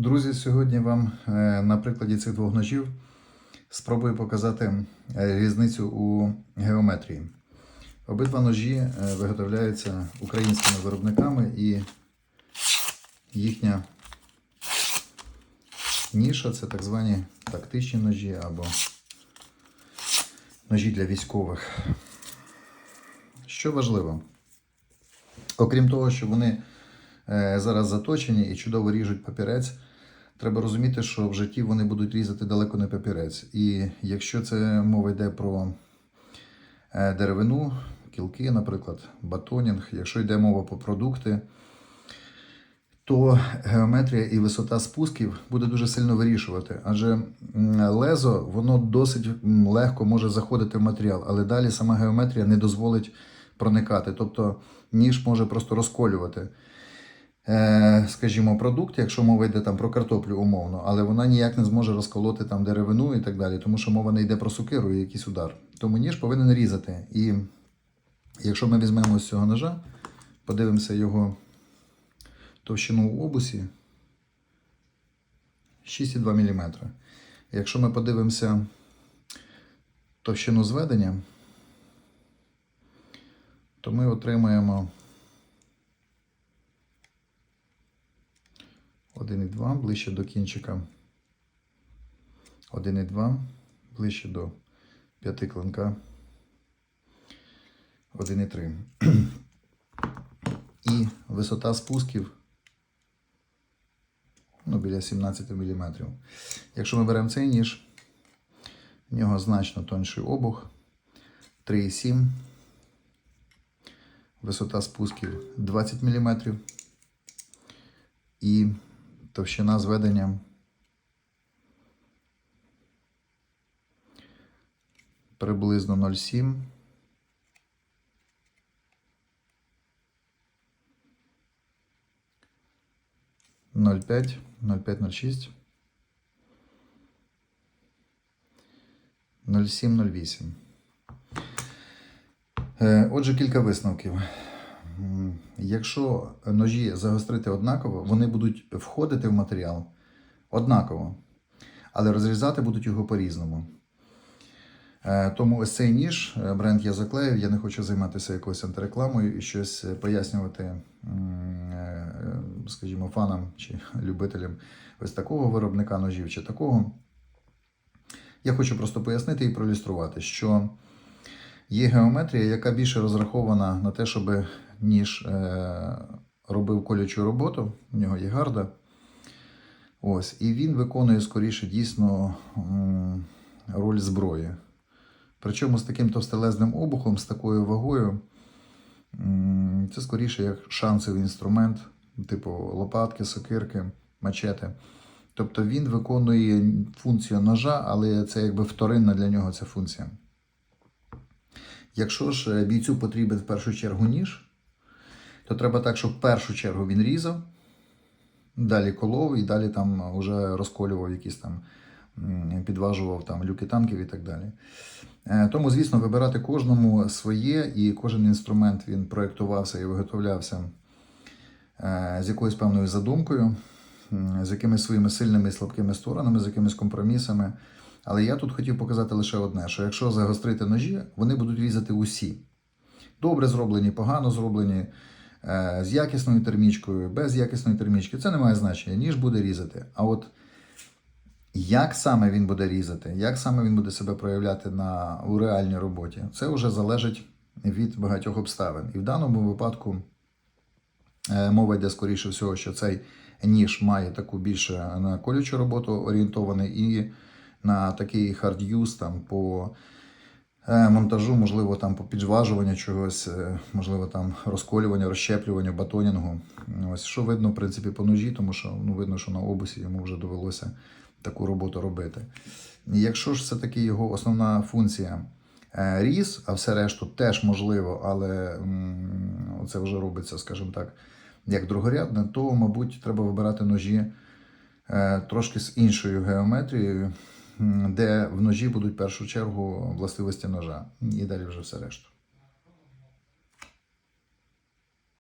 Друзі, сьогодні вам е, на прикладі цих двох ножів спробую показати е, різницю у геометрії. Обидва ножі е, виготовляються українськими виробниками і їхня ніша це так звані тактичні ножі або ножі для військових. Що важливо? Окрім того, що вони зараз заточені і чудово ріжуть папірець, треба розуміти, що в житті вони будуть різати далеко не папірець. І якщо це мова йде про е, деревину, кілки, наприклад, батонінг, якщо йде мова про продукти, то геометрія і висота спусків буде дуже сильно вирішувати. Адже лезо воно досить легко може заходити в матеріал, але далі сама геометрія не дозволить проникати. Тобто ніж може просто розколювати. Е, скажімо, продукт, якщо мова йде там про картоплю умовно, але вона ніяк не зможе розколоти там деревину і так далі, тому що мова не йде про сукиру і якийсь удар. Тому ніж повинен різати. І якщо ми візьмемо з цього ножа, подивимося його товщину в обусі 6,2 мм. Якщо ми подивимося товщину зведення, то ми отримаємо 1,2 ближче до кінчика. 1,2 ближче до п'яти клинка. 1,3. І висота спусків ну, біля 17 мм. Якщо ми беремо цей ніж, в нього значно тонший обух 3,7. Висота спусків 20 мм. І товщина зведення приблизно 0,7. Ноль п'ять, ноль п'ять, ноль шість, ноль сім, ноль вісім. Е, Отже, кілька висновків. Якщо ножі загострити однаково, вони будуть входити в матеріал однаково, але розрізати будуть його по-різному. Е, Тому ось цей ніж, е, бренд я заклеїв, я не хочу займатися якоюсь антирекламою і щось е, пояснювати, скажімо, фанам чи любителям ось такого виробника ножів чи такого. Я хочу просто пояснити і проілюструвати, що є геометрія, яка більше розрахована на те, щоб ніж е, робив колючу роботу, в нього є гарда. Ось, і він виконує скоріше дійсно роль зброї. Причому з таким товстелезним обухом, з такою вагою, це скоріше як шансовий інструмент, типу лопатки, сокирки, мачети. Тобто він виконує функцію ножа, але це якби вторинна для нього ця функція. Якщо ж е, бійцю потрібен в першу чергу ніж, то треба так, щоб в першу чергу він різав, далі колов і далі там вже розколював якісь там, підважував там люки танків і так далі. Е, Тому, звісно, вибирати кожному своє, і кожен інструмент він проєктувався і виготовлявся е, з якоюсь певною задумкою, з якимись своїми сильними і слабкими сторонами, з якимись компромісами. Але я тут хотів показати лише одне: що якщо загострити ножі, вони будуть різати усі. Добре зроблені, погано зроблені, е, з якісною термічкою, без якісної термічки. Це не має значення, ніж буде різати. А от як саме він буде різати, як саме він буде себе проявляти на, у реальній роботі, це вже залежить від багатьох обставин. І в даному випадку е, мова йде скоріше всього, що цей ніж має таку більше на колючу роботу орієнтований і на такий use там по е, монтажу, можливо, там по піджважуванню чогось, е, можливо, там розколювання, розщеплювання, батонінгу. Ось що видно, в принципі, по ножі, тому що ну, видно, що на обусі йому вже довелося таку роботу робити. Якщо ж все-таки його основна функція е, різ, а все решту теж можливо, але це вже робиться, скажімо так, як другорядне, то, мабуть, треба вибирати ножі трошки з іншою геометрією, де в ножі будуть в першу чергу властивості ножа, і далі вже все решту.